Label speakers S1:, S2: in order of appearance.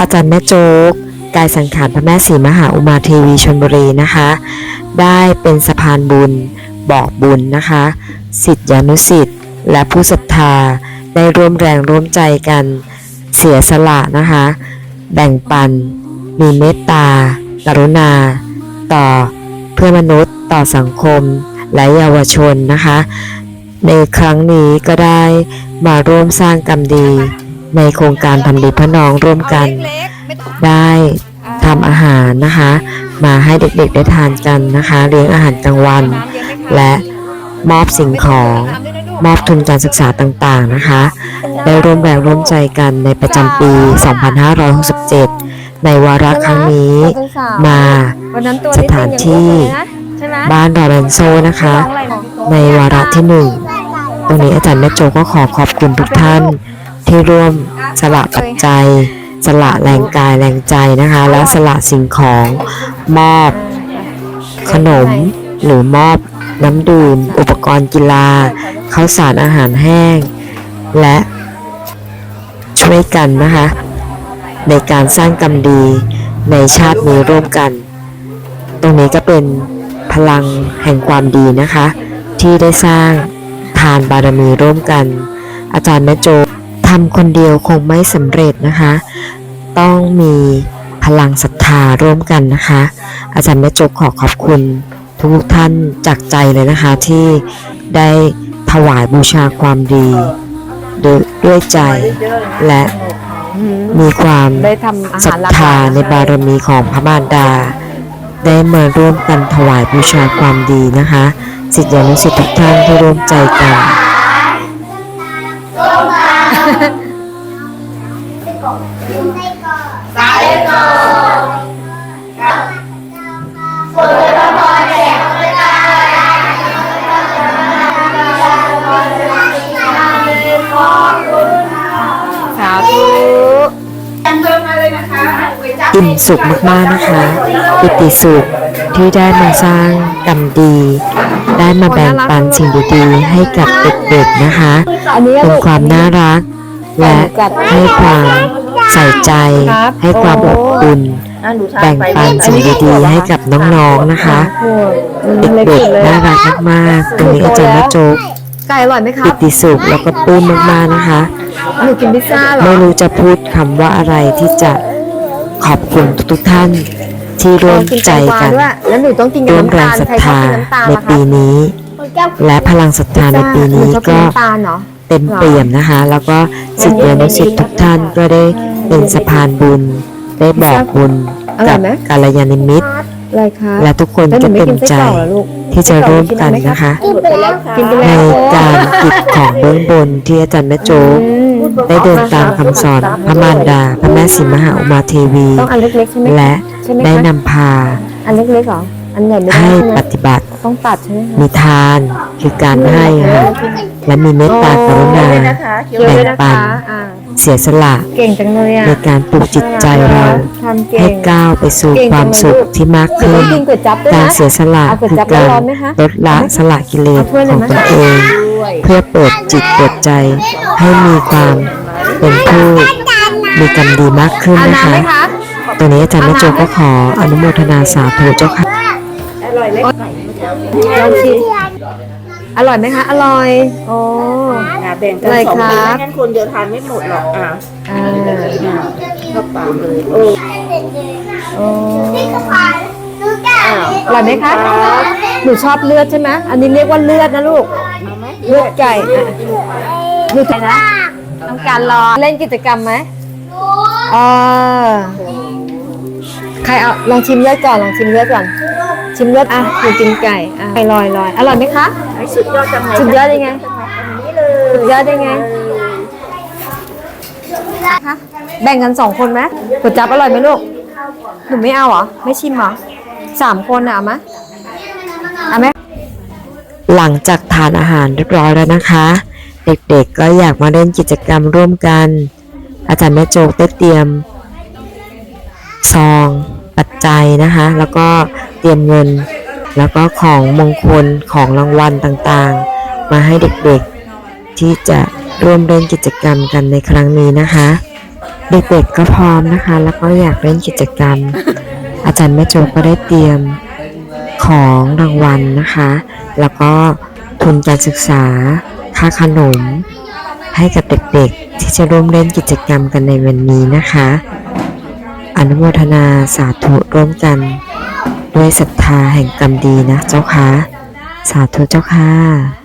S1: อาจารย์แม่โจ๊ก กายสังขารพระแม่ศรีมหาอุมาเทวีชนบุรีนะคะ ได้เป็นสะพานบุญ บอกบุญนะคะสิทธิานุสิทธิ์และผู้ศรัทธาได้ร่วมแรงร่วมใจกันเสียสละนะคะ แบ่งปัน มีเมตตา กรุณา ต่อเพื่อมนุษย์ ต่อสังคม และเยาวชนนะคะ ในครั้งนี้ก็ได้มาร่วมสร้างกรรมดี ในโครงการทำดีพระน้องร่วมกัน ได้ทำอาหารนะคะ มาให้เด็กๆได้ทานกันนะคะ เลี้ยงอาหารกลางวัน และมอบสิ่งของมอบทุนการศึกษาต่างๆนะคะ ได้ร่วมแรงร่วมใจกันในประจำปี 2567 ในวาระครั้งนี้มา
S2: วันนั้นตัว
S1: สถานที่
S2: ใช่ไหม
S1: บ้านดอรันโซนะคะ ในวาระที่หนึ่งตรงนี้อาจารย์แม่โจก็ขอขอบคุณทุกท่าน ที่ร่วมสละปัจจัย สละแรงกายแรงใจนะคะ และสละสิ่งของมอบ ขนมหรือมอบน้ำดื่ม อุปกรณ์กีฬาข้าวสารอาหารแห้ง และช่วยกันนะคะ ในการสร้างกรรมดีในชาตินี้ร่วมกัน ตรงนี้ก็เป็นพลังแห่งความดีนะคะ ที่ได้สร้างทานบารมีร่วมกัน อาจารย์แม่โจ ทำคนเดียวคงไม่สำเร็จนะคะ ต้องมีพลังศรัทธาร่วมกันนะคะ อาจารย์แม่โจขอขอบคุณทุกท่านจากใจเลยนะคะที่ได้ถวายบูชาความดีด้วยด้วยใจและมีความศรัทธาในบารมีของพระมารดา ได้มาร่วมกันถวายบูชาความดีนะคะสิทธิานุสิทธิทุกท่านที่ร่วมใจกัน
S2: สาธุ
S1: อิ่มสุขมากๆนะคะปิติสุขที่ได้มาสร้างกรรมดี ได้มาแบ่งปันสิ่งดีๆให้กับเด็กๆนะคะ
S2: อันนี้
S1: เป็น
S2: ลูก
S1: ความน่ารัก และให้ความใส่ใจ
S2: ครับ
S1: ให้ความอบอุ่นแบ่งปันสิ่งดีๆให้กับน้องๆนะคะ
S2: โอ้ยมัน
S1: เเล็
S2: ก
S1: ด็ก
S2: สุดเลย
S1: ๆน่ารักมากๆตรงนี้อาจารย์แม่โจ๊ก
S2: ไก่อร่อยไหมครั
S1: ปิ
S2: บ
S1: ติสุขแล้วก็ปลื้มมากๆนะคะ
S2: หนูกินพิซซ่าเหรอ
S1: ไม่รู้จะพูดคำว่าอะไรที่จะขอบคุณทุกๆท่าน ที่ร่วม
S2: กิน
S1: ใจ
S2: แตงกวา
S1: กัน
S2: ด้วยแล้วหนูต้องกินกับ
S1: ร่วม
S2: น้ำ
S1: แร
S2: ตางล
S1: ศรัท
S2: ใครชอบ
S1: ธา
S2: กินน้ำตาล
S1: ใน
S2: ล่ะคะ
S1: ปีนี้ และพลังศรัทธาในปีนี้
S2: หชอบ
S1: ก็
S2: น้ำตาล เนาะ
S1: เต็มเปี่ยมนะคะ แล้วก็สิทธิอนุสิทธิ์ทุกท่านก็ได้เป็นสะพานบุญ ได้บอกบุญกับกาลยานิมิตร
S2: อะไรคะ
S1: และทุกคน
S2: แล้วหนู
S1: ก็
S2: ไม่
S1: เต็
S2: กิ
S1: ม
S2: นไส้
S1: ใจ
S2: กรอกเหรอลูก
S1: ที่จะร่วมกันนะคะ
S2: กินไป
S1: ใน
S2: แล้ว
S1: การกิจของเบื้องบนที่อาจารย์แม่โจ๊ก
S2: อืม
S1: ได้เดินตามคำสอนพระมารดา พระแม่ศรีมหาอุมาเทวี
S2: ต้องอันเล็กๆใช่ไหม
S1: และ
S2: ใช่ไหม
S1: ได้
S2: คะ
S1: นำพา
S2: อันเล็กๆเหรออันใหญ่ไม่ได้
S1: ให้
S2: ใช่ไหม
S1: ปฏิบัติ
S2: ต้องตัดใช่ไหมคะ
S1: มีทานคือการให้ค่ะและมีเมตตากรุณา
S2: เคี้ยวด้วยนะคะอ่า
S1: เสียสละ
S2: เก่งจังเลยอะ
S1: ในการปลุกจิตใจเรา
S2: ทำเก่
S1: ให้
S2: ง
S1: ก้าวไปสู่ความสุขที่มาก
S2: หนู
S1: ขึ้
S2: ต้อนงกินก๋วยจั๊บด้วย
S1: การ
S2: นะ
S1: เสียสละ
S2: เอาก๋วย
S1: คือ
S2: จั๊บ
S1: การ
S2: ร้อนๆไหมคะ
S1: ลดละสละกิเลส
S2: เอาถ้วย
S1: ข
S2: เลย
S1: อง
S2: ไหม
S1: ตนเอง เพื่อเปิดจิตเปิดใจ ให้มีความเป็นผู้มีกรรมดีมากขึ้น
S2: เอา
S1: นะ
S2: น้ำไหม
S1: คะ
S2: คะ
S1: ตัวนี้อาจารย์แม่โจก็ขออนุโมทนาสาธุเจ้าค่ะ
S2: ลองชิมอร่อยไหมคะ อร่อยโอ้
S3: อะแบ่งกันสอง
S2: ค
S3: นไม่งั้นคนเดียวทานไม่หมดหรอกอะ
S2: อ่า
S3: เข้าปากเลยโอ้
S2: โอ้อร่อยไหมคะหนูชอบเลือดใช่ไหมอันนี้เรียกว่าเลือดนะลูกเลือดไก่อะหนูไก่นะต้องการรอเล่นกิจกรรมไหมเออใครเอาลองชิมเลือดก่อนลองชิมเลือดก่อน ชิมเลือดอะหนูกินไก่อะไก่ลอยลอยอร่อยไหมคะ
S3: ไอ้สุดยอดจังเลย
S2: สุดยอดยังไง
S3: นี่เลย
S2: สุดยอดยังไงคะแบ่งกันสองคนไหมก๋วยจั๊บอร่อยไหมลูก หนูไม่เอาเหรอ ไม่ชิมเหรอสามคนอะเอาไหมเอาไหม
S1: หลังจากทานอาหารเรียบร้อยแล้วนะคะ เด็กๆก็อยากมาเล่นกิจกรรมร่วมกัน อาจารย์แม่โจกได้เตรียมซอง ปัจนะคะ แล้วก็เตรียมเงิน แล้วก็ของมงคลของรางวัลต่างๆ มาให้เด็กๆ ที่จะร่วมเล่นกิจกรรมกันในครั้งนี้นะคะ เด็กๆก็พร้อมนะคะ แล้วก็อยากเล่นกิจกรรม อาจารย์แม่โจก็ได้เตรียมของรางวัลนะคะ แล้วก็ทุนการศึกษา ค่าขนม ให้กับเด็กๆ ที่จะร่วมเล่นกิจกรรมกันในวันนี้นะคะ อนุโมทนาสาธุร่วมกัน ด้วยศรัทธาแห่งกรรมดีนะเจ้าค่ะ สาธุเจ้าค่ะ